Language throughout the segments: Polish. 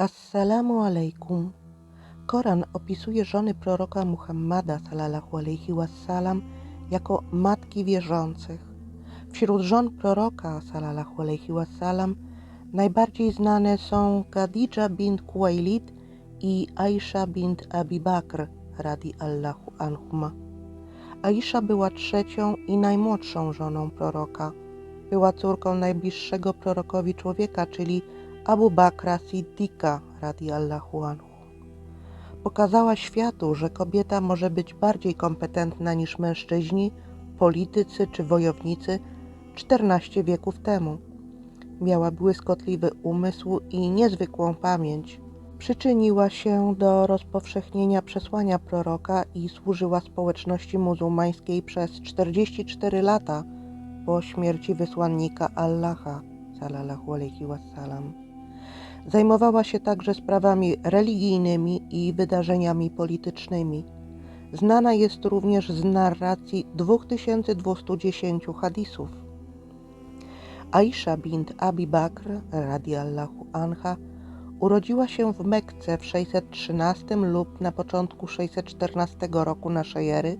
Assalamu alaikum. Koran opisuje żony proroka Muhammada sallallahu alaihi wassalam jako matki wierzących. Wśród żon proroka sallallahu alaihi wassalam najbardziej znane są Khadija bint Kuwailid i Aisha bint Abi Bakr radi Allahu anhuma. Aisha była trzecią i najmłodszą żoną proroka. Była córką najbliższego prorokowi człowieka, czyli Abu Bakra Siddiqa radiallahu anhu. Pokazała światu, że kobieta może być bardziej kompetentna niż mężczyźni, politycy czy wojownicy 14 wieków temu. Miała błyskotliwy umysł i niezwykłą pamięć. Przyczyniła się do rozpowszechnienia przesłania proroka i służyła społeczności muzułmańskiej przez 44 lata po śmierci wysłannika Allaha sallallahu alaihi wasallam. Zajmowała się także sprawami religijnymi i wydarzeniami politycznymi. Znana jest również z narracji 2210 hadisów. Aisha bint Abi Bakr radiallahu anha urodziła się w Mekce w 613 lub na początku 614 roku naszej ery,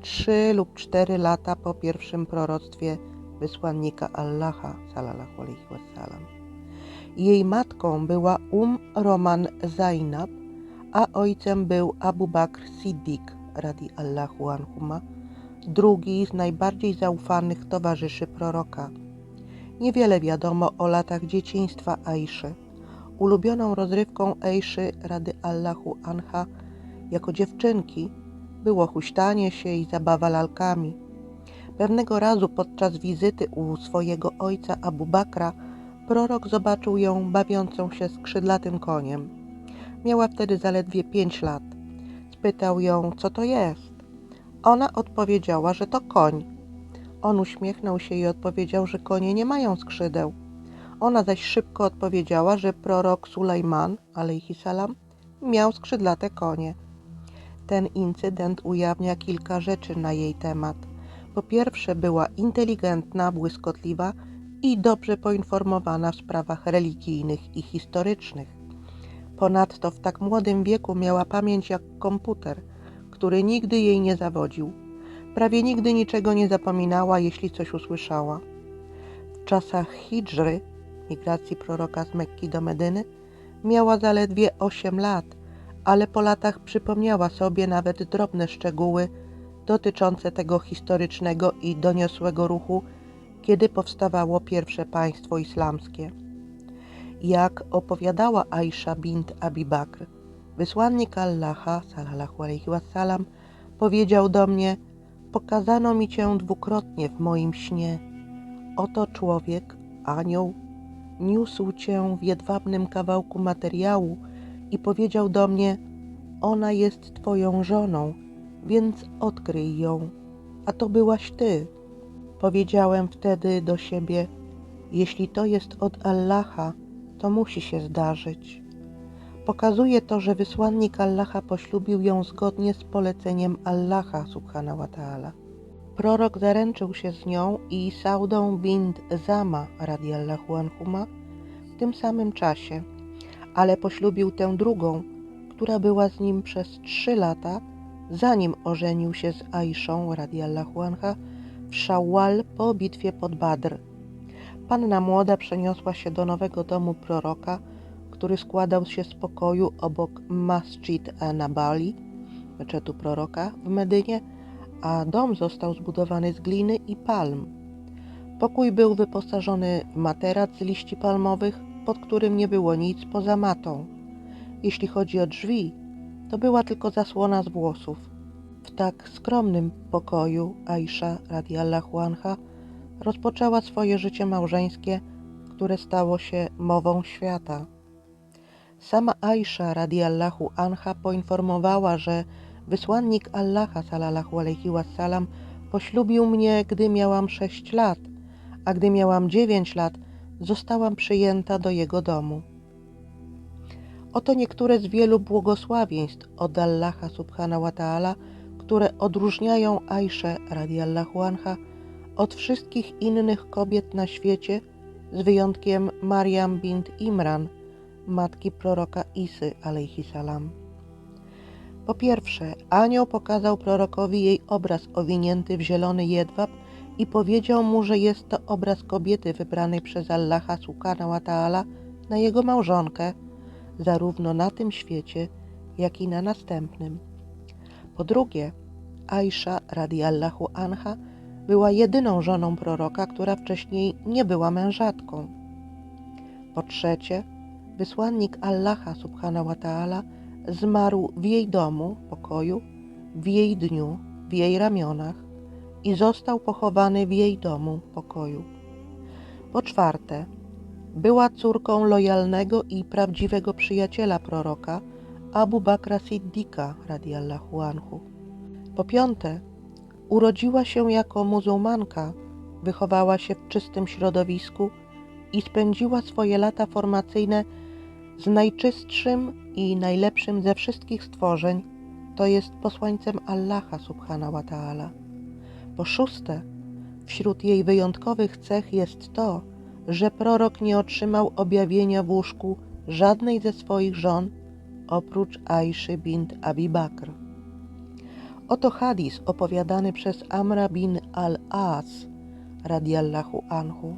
trzy lub cztery lata po pierwszym proroctwie wysłannika Allaha sallallahu alaihi wasallam. Jej matką była Um Roman Zainab, a ojcem był Abu Bakr Siddiq radi Allahu anhuma, drugi z najbardziej zaufanych towarzyszy proroka. Niewiele wiadomo o latach dzieciństwa Aiszy. Ulubioną rozrywką Aiszy rady Allahu anha jako dziewczynki było huśtanie się i zabawa lalkami. Pewnego razu podczas wizyty u swojego ojca Abu Bakra prorok zobaczył ją bawiącą się skrzydlatym koniem. Miała wtedy zaledwie pięć lat. Spytał ją, co to jest. Ona odpowiedziała, że to koń. On uśmiechnął się i odpowiedział, że konie nie mają skrzydeł. Ona zaś szybko odpowiedziała, że prorok Sulejman, salam, miał skrzydlate konie. Ten incydent ujawnia kilka rzeczy na jej temat. Po pierwsze, była inteligentna, błyskotliwa i dobrze poinformowana w sprawach religijnych i historycznych. Ponadto w tak młodym wieku miała pamięć jak komputer, który nigdy jej nie zawodził. Prawie nigdy niczego nie zapominała, jeśli coś usłyszała. W czasach hijry, migracji proroka z Mekki do Medyny, miała zaledwie 8 lat, ale po latach przypomniała sobie nawet drobne szczegóły dotyczące tego historycznego i doniosłego ruchu, kiedy powstawało pierwsze państwo islamskie. Jak opowiadała Aisha bint Abi Bakr, wysłannik Allaha, sallallahu alaihi wasallam, powiedział do mnie, pokazano mi cię dwukrotnie w moim śnie. Oto człowiek, anioł, niósł cię w jedwabnym kawałku materiału i powiedział do mnie, ona jest twoją żoną, więc odkryj ją, a to byłaś ty. Powiedziałem wtedy do siebie: Jeśli to jest od Allaha, to musi się zdarzyć. Pokazuje to, że wysłannik Allaha poślubił ją zgodnie z poleceniem Allaha subhanahu wa ta'ala. Prorok zaręczył się z nią i Saudą bint Zama radiallahu anhuma w tym samym czasie, ale poślubił tę drugą, która była z nim przez trzy lata, zanim ożenił się z Aiszą radiallahu anha w Szałal po bitwie pod Badr. Panna młoda przeniosła się do nowego domu proroka, który składał się z pokoju obok Masjid Nabali, meczetu proroka w Medynie, a dom został zbudowany z gliny i palm. Pokój był wyposażony w materac z liści palmowych, pod którym nie było nic poza matą. Jeśli chodzi o drzwi, to była tylko zasłona z włosów. W tak skromnym pokoju Aisha radiallahu anha rozpoczęła swoje życie małżeńskie, które stało się mową świata. Sama Aisha radiallahu anha poinformowała, że wysłannik Allaha sallallahu alaihi wasallam poślubił mnie, gdy miałam sześć lat, a gdy miałam dziewięć lat, zostałam przyjęta do jego domu. Oto niektóre z wielu błogosławieństw od Allaha subhanahu wa ta'ala, które odróżniają Aiszę radiallahu anha od wszystkich innych kobiet na świecie, z wyjątkiem Mariam bint Imran, matki proroka Isy salam. Po pierwsze, anioł pokazał prorokowi jej obraz owinięty w zielony jedwab i powiedział mu, że jest to obraz kobiety wybranej przez Allaha Subhanahu wa ta'ala na jego małżonkę, zarówno na tym świecie, jak i na następnym. Po drugie, Aisha radiallahu anha była jedyną żoną proroka, która wcześniej nie była mężatką. Po trzecie, wysłannik Allaha subhanahu wa ta'ala zmarł w jej domu, pokoju, w jej dniu, w jej ramionach i został pochowany w jej domu, pokoju. Po czwarte, była córką lojalnego i prawdziwego przyjaciela proroka, Abu Bakra Siddika radiallahu anhu. Po piąte, urodziła się jako muzułmanka, wychowała się w czystym środowisku i spędziła swoje lata formacyjne z najczystszym i najlepszym ze wszystkich stworzeń, to jest posłańcem Allaha subhanahu wa ta'ala. Po szóste, wśród jej wyjątkowych cech jest to, że prorok nie otrzymał objawienia w łóżku żadnej ze swoich żon oprócz Aiszy bint Abi Bakr. Oto hadis opowiadany przez Amra bin al-As radiallahu anhu.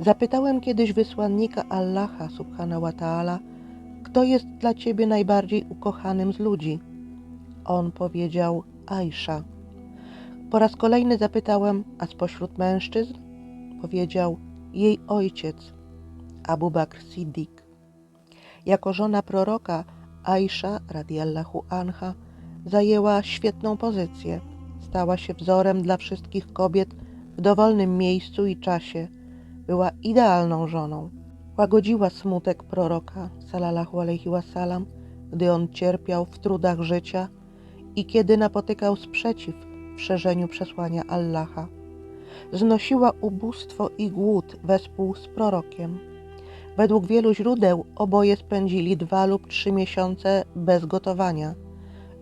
Zapytałem kiedyś wysłannika Allaha subhanahu wa ta'ala, kto jest dla ciebie najbardziej ukochanym z ludzi? On powiedział Aisha. Po raz kolejny zapytałem, a spośród mężczyzn? Powiedział jej ojciec, Abu Bakr Siddiq. Jako żona proroka Aisha radiallahu anha zajęła świetną pozycję. Stała się wzorem dla wszystkich kobiet w dowolnym miejscu i czasie. Była idealną żoną. Łagodziła smutek proroka, salallahu alaihi wasalam, gdy on cierpiał w trudach życia i kiedy napotykał sprzeciw w szerzeniu przesłania Allaha. Znosiła ubóstwo i głód wespół z prorokiem. Według wielu źródeł oboje spędzili dwa lub trzy miesiące bez gotowania –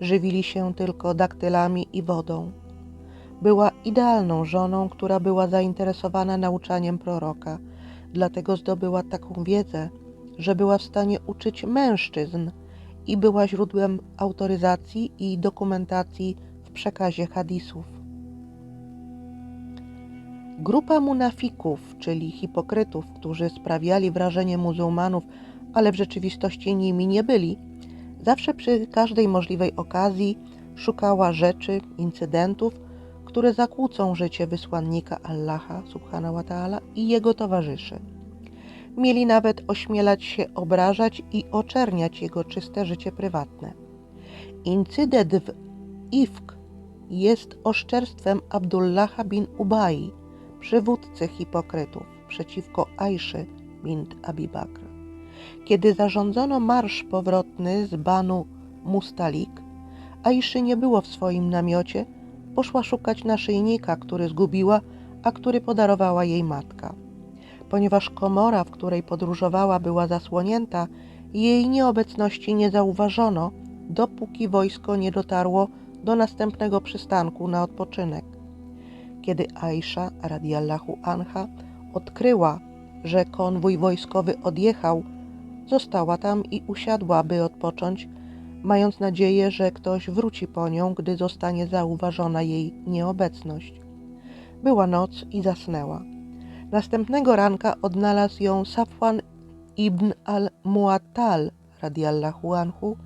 żywili się tylko daktylami i wodą. Była idealną żoną, która była zainteresowana nauczaniem proroka, dlatego zdobyła taką wiedzę, że była w stanie uczyć mężczyzn i była źródłem autoryzacji i dokumentacji w przekazie hadisów. Grupa munafików, czyli hipokrytów, którzy sprawiali wrażenie muzułmanów, ale w rzeczywistości nimi nie byli, Zawsze przy każdej możliwej okazji szukała rzeczy, incydentów, które zakłócą życie wysłannika Allaha subhanahu wa ta'ala i jego towarzyszy. Mieli nawet ośmielać się obrażać i oczerniać jego czyste życie prywatne. Incydent w Ifk jest oszczerstwem Abdullaha bin Ubai, przywódcy hipokrytów, przeciwko Aiszy bint Abi Bakr. Kiedy zarządzono marsz powrotny z Banu Mustalik, Aiszy nie było w swoim namiocie, poszła szukać naszyjnika, który zgubiła, a który podarowała jej matka. Ponieważ komora, w której podróżowała, była zasłonięta, jej nieobecności nie zauważono, dopóki wojsko nie dotarło do następnego przystanku na odpoczynek. Kiedy Aisha radiallahu anha odkryła, że konwój wojskowy odjechał, Została tam i usiadła, by odpocząć, mając nadzieję, że ktoś wróci po nią, gdy zostanie zauważona jej nieobecność. Była noc i zasnęła. Następnego ranka odnalazł ją Safwan ibn al-Muattal radiallahu anhu,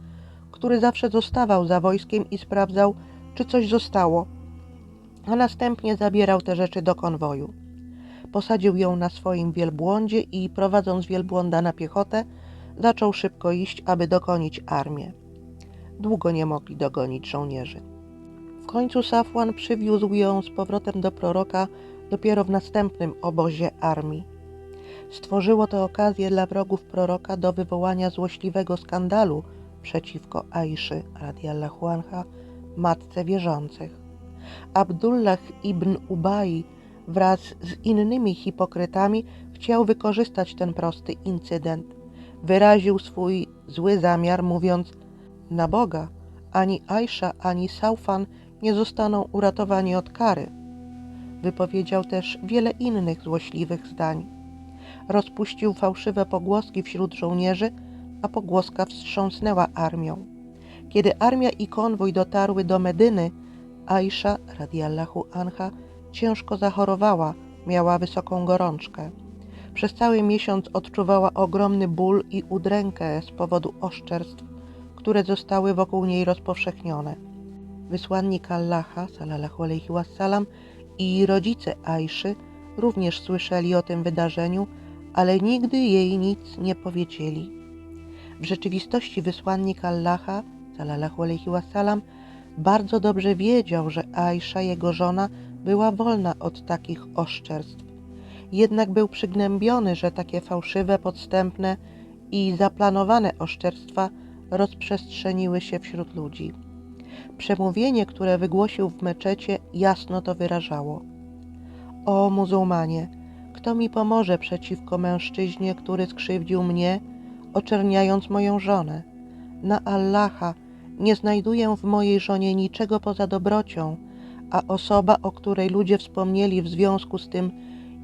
który zawsze zostawał za wojskiem i sprawdzał, czy coś zostało, a następnie zabierał te rzeczy do konwoju. Posadził ją na swoim wielbłądzie i prowadząc wielbłąda na piechotę, zaczął szybko iść, aby dogonić armię. Długo nie mogli dogonić żołnierzy. W końcu Safwan przywiózł ją z powrotem do proroka dopiero w następnym obozie armii. Stworzyło to okazję dla wrogów proroka do wywołania złośliwego skandalu przeciwko Aiszy radiallahu anha, matce wierzących. Abdullah ibn Ubaj wraz z innymi hipokrytami chciał wykorzystać ten prosty incydent – wyraził swój zły zamiar, mówiąc: Na Boga, ani Aisha, ani Saufan nie zostaną uratowani od kary. Wypowiedział też wiele innych złośliwych zdań. Rozpuścił fałszywe pogłoski wśród żołnierzy, a pogłoska wstrząsnęła armią. Kiedy armia i konwój dotarły do Medyny, Aisza radiallahu anha ciężko zachorowała, miała wysoką gorączkę. Przez cały miesiąc odczuwała ogromny ból i udrękę z powodu oszczerstw, które zostały wokół niej rozpowszechnione. Wysłannik Allaha, salallahu alaihi wassalam, i rodzice Aiszy również słyszeli o tym wydarzeniu, ale nigdy jej nic nie powiedzieli. W rzeczywistości wysłannik Allaha, salallahu alaihi wassalam, bardzo dobrze wiedział, że Aisza, jego żona, była wolna od takich oszczerstw. Jednak był przygnębiony, że takie fałszywe, podstępne i zaplanowane oszczerstwa rozprzestrzeniły się wśród ludzi. Przemówienie, które wygłosił w meczecie, jasno to wyrażało. O muzułmanie, kto mi pomoże przeciwko mężczyźnie, który skrzywdził mnie, oczerniając moją żonę? Na Allaha nie znajduję w mojej żonie niczego poza dobrocią, a osoba, o której ludzie wspomnieli w związku z tym,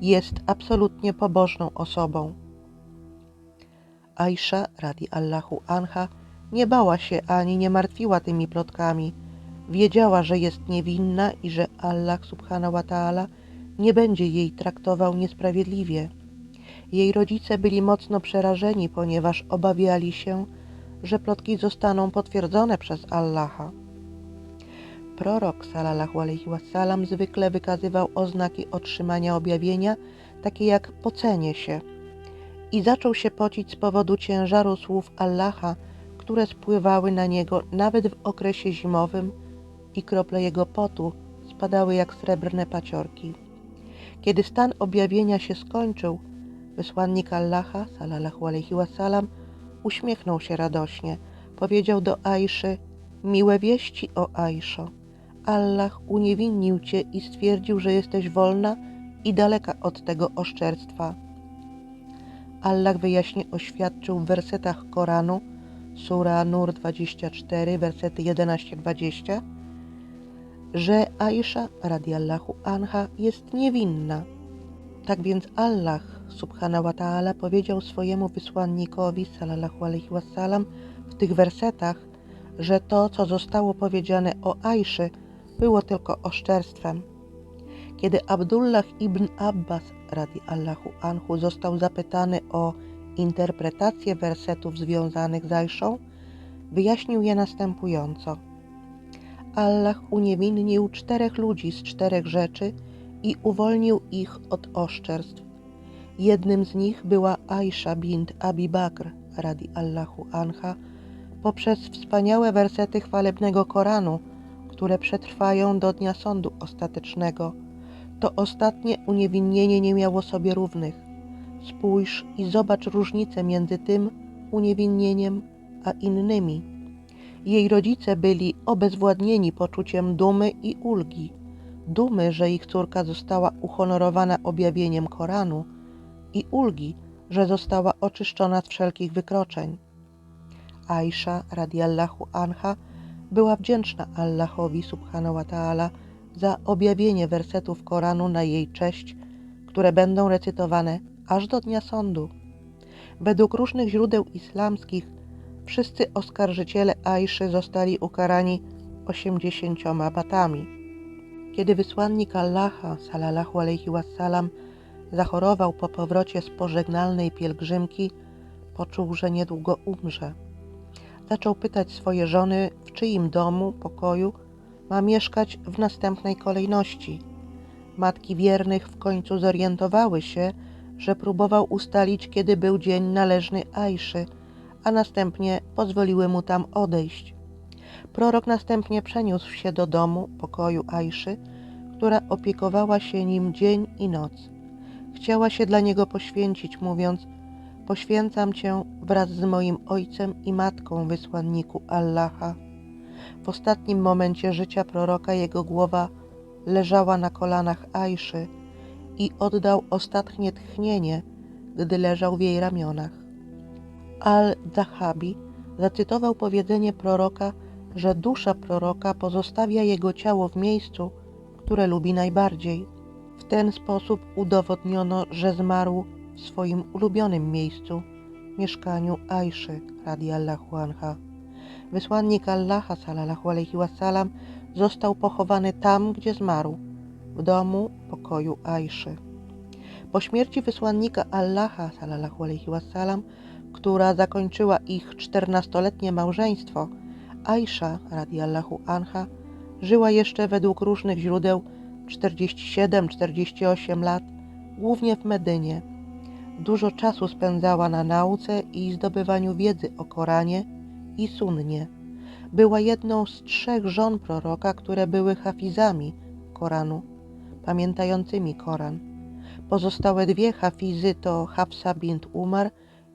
jest absolutnie pobożną osobą. Aisha, radi Allahu anha, nie bała się ani nie martwiła tymi plotkami. Wiedziała, że jest niewinna i że Allah subhanahu wa ta'ala nie będzie jej traktował niesprawiedliwie. Jej rodzice byli mocno przerażeni, ponieważ obawiali się, że plotki zostaną potwierdzone przez Allaha. Prorok sallallahu alaihi wasallam zwykle wykazywał oznaki otrzymania objawienia, takie jak pocenie się. I zaczął się pocić z powodu ciężaru słów Allaha, które spływały na niego nawet w okresie zimowym i krople jego potu spadały jak srebrne paciorki. Kiedy stan objawienia się skończył, wysłannik Allaha, sallallahu alaihi wasallam, uśmiechnął się radośnie. Powiedział do Aiszy, miłe wieści o Aiszo. Allah uniewinnił cię i stwierdził, że jesteś wolna i daleka od tego oszczerstwa. Allah wyjaśnie oświadczył w wersetach Koranu, Sura Nur 24, wersety 11-20, że Aisha radiallahu anha jest niewinna. Tak więc Allah subhanahu wa ta'ala powiedział swojemu wysłannikowi sallallahu alaihi wasallam w tych wersetach, że to, co zostało powiedziane o Aiszy, było tylko oszczerstwem. Kiedy Abdullah ibn Abbas radi Allahu anhu został zapytany o interpretację wersetów związanych z Aiszą, wyjaśnił je następująco. Allah uniewinnił czterech ludzi z czterech rzeczy i uwolnił ich od oszczerstw. Jednym z nich była Aisha bint Abi Bakr radi Allahu anha poprzez wspaniałe wersety chwalebnego Koranu, które przetrwają do dnia sądu ostatecznego. To ostatnie uniewinnienie nie miało sobie równych. Spójrz i zobacz różnicę między tym uniewinnieniem a innymi. Jej rodzice byli obezwładnieni poczuciem dumy i ulgi, dumy, że ich córka została uhonorowana objawieniem Koranu i ulgi, że została oczyszczona z wszelkich wykroczeń. Aisha radiallahu anha była wdzięczna Allahowi subhanahu wa ta'ala za objawienie wersetów Koranu na jej cześć, które będą recytowane aż do dnia sądu. Według różnych źródeł islamskich wszyscy oskarżyciele Aiszy zostali ukarani osiemdziesięcioma batami. Kiedy wysłannik Allaha, salallahu alaihi wasallam, zachorował po powrocie z pożegnalnej pielgrzymki, poczuł, że niedługo umrze. Zaczął pytać swoje żony, czyim domu, pokoju ma mieszkać w następnej kolejności. Matki wiernych w końcu zorientowały się, że próbował ustalić, kiedy był dzień należny Ajszy, a następnie pozwoliły mu tam odejść. Prorok następnie przeniósł się do domu, pokoju Ajszy, która opiekowała się nim dzień i noc. Chciała się dla niego poświęcić, mówiąc: Poświęcam cię wraz z moim ojcem i matką, wysłanniku Allaha. W ostatnim momencie życia proroka jego głowa leżała na kolanach Ajszy i oddał ostatnie tchnienie, gdy leżał w jej ramionach. Al-Zahabi zacytował powiedzenie proroka, że dusza proroka pozostawia jego ciało w miejscu, które lubi najbardziej. W ten sposób udowodniono, że zmarł w swoim ulubionym miejscu, mieszkaniu Aiszy radiallahu anha. Wysłannik Allaha sallallahu alaihi wasallam został pochowany tam, gdzie zmarł, w domu pokoju Aiszy. Po śmierci wysłannika Allaha sallallahu alaihi wasallam, która zakończyła ich czternastoletnie małżeństwo, Aisza radiallahu anha żyła jeszcze według różnych źródeł 47-48 lat, głównie w Medynie. Dużo czasu spędzała na nauce i zdobywaniu wiedzy o Koranie i Sunnie. Była jedną z trzech żon proroka, które były hafizami Koranu, pamiętającymi Koran. Pozostałe dwie hafizy to Hafsa bint Umar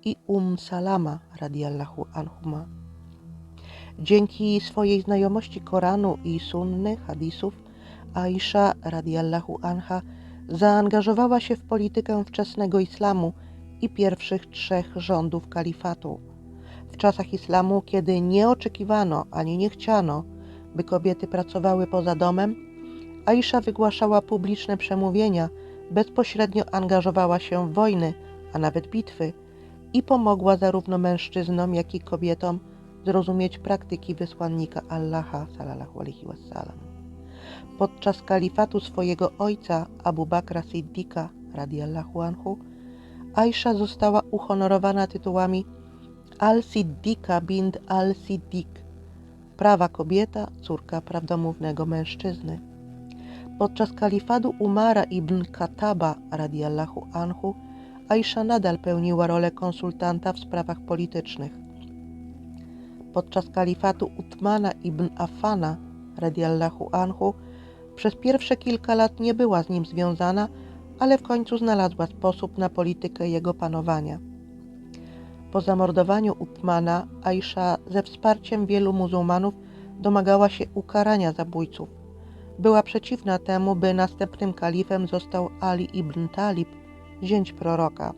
i Um Salama radiallahu anhuma. Dzięki swojej znajomości Koranu i Sunny, hadisów, Aisha radiallahu anha zaangażowała się w politykę wczesnego islamu i pierwszych trzech rządów kalifatu. W czasach islamu, kiedy nie oczekiwano ani nie chciano, by kobiety pracowały poza domem, Aisha wygłaszała publiczne przemówienia, bezpośrednio angażowała się w wojny, a nawet bitwy i pomogła zarówno mężczyznom, jak i kobietom zrozumieć praktyki wysłannika Allaha sallallahu alaihi wasallam. Podczas kalifatu swojego ojca Abu Bakra Siddika radiallahu anhu, Aisha została uhonorowana tytułami Al-Siddika bint Al-Siddik, prawa kobieta, córka prawdomównego mężczyzny. Podczas kalifatu Umara ibn Kataba radiallahu anhu, Aisha nadal pełniła rolę konsultanta w sprawach politycznych. Podczas kalifatu Utmana ibn Affana radiallahu anhu przez pierwsze kilka lat nie była z nim związana, ale w końcu znalazła sposób na politykę jego panowania. Po zamordowaniu Utmana Aisha ze wsparciem wielu muzułmanów domagała się ukarania zabójców. Była przeciwna temu, by następnym kalifem został Ali ibn Talib, zięć proroka.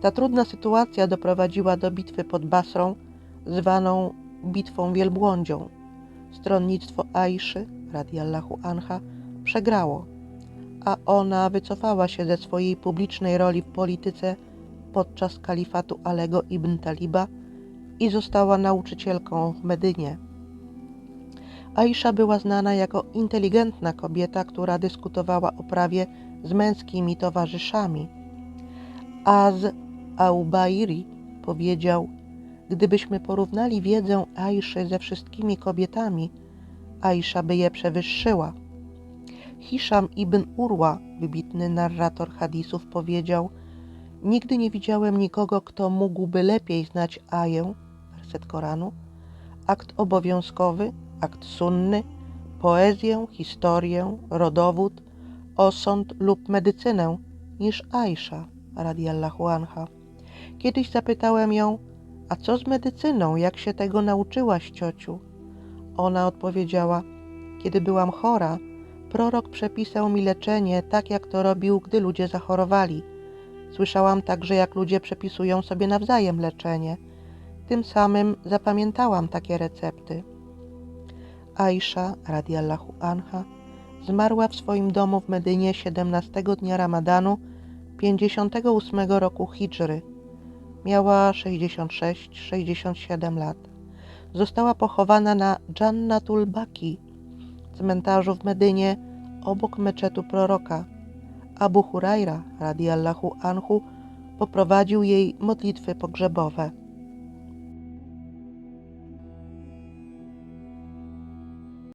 Ta trudna sytuacja doprowadziła do bitwy pod Basrą, zwaną Bitwą Wielbłądzią. Stronnictwo Aiszy, radiallahu anha, przegrało, a ona wycofała się ze swojej publicznej roli w polityce podczas kalifatu Alego ibn Taliba i została nauczycielką w Medynie. Aisha była znana jako inteligentna kobieta, która dyskutowała o prawie z męskimi towarzyszami. Az Aubairi powiedział, gdybyśmy porównali wiedzę Aiszy ze wszystkimi kobietami, Aisha by je przewyższyła. Hiszam ibn Urwa, wybitny narrator hadisów, powiedział: Nigdy nie widziałem nikogo, kto mógłby lepiej znać aję, werset Koranu, akt obowiązkowy, akt sunny, poezję, historię, rodowód, osąd lub medycynę niż Aisha, radiallahu anha. Kiedyś zapytałem ją, a co z medycyną, jak się tego nauczyłaś, ciociu? Ona odpowiedziała: Kiedy byłam chora, prorok przepisał mi leczenie tak, jak to robił, gdy ludzie zachorowali. Słyszałam także, jak ludzie przepisują sobie nawzajem leczenie. Tym samym zapamiętałam takie recepty. Aisha, radiallahu anha, zmarła w swoim domu w Medynie 17 dnia Ramadanu 58 roku Hidżry. Miała 66-67 lat została pochowana na Jannatul Baki, cmentarzu w Medynie obok meczetu proroka. Abu Hurajra radiallahu anhu poprowadził jej modlitwy pogrzebowe.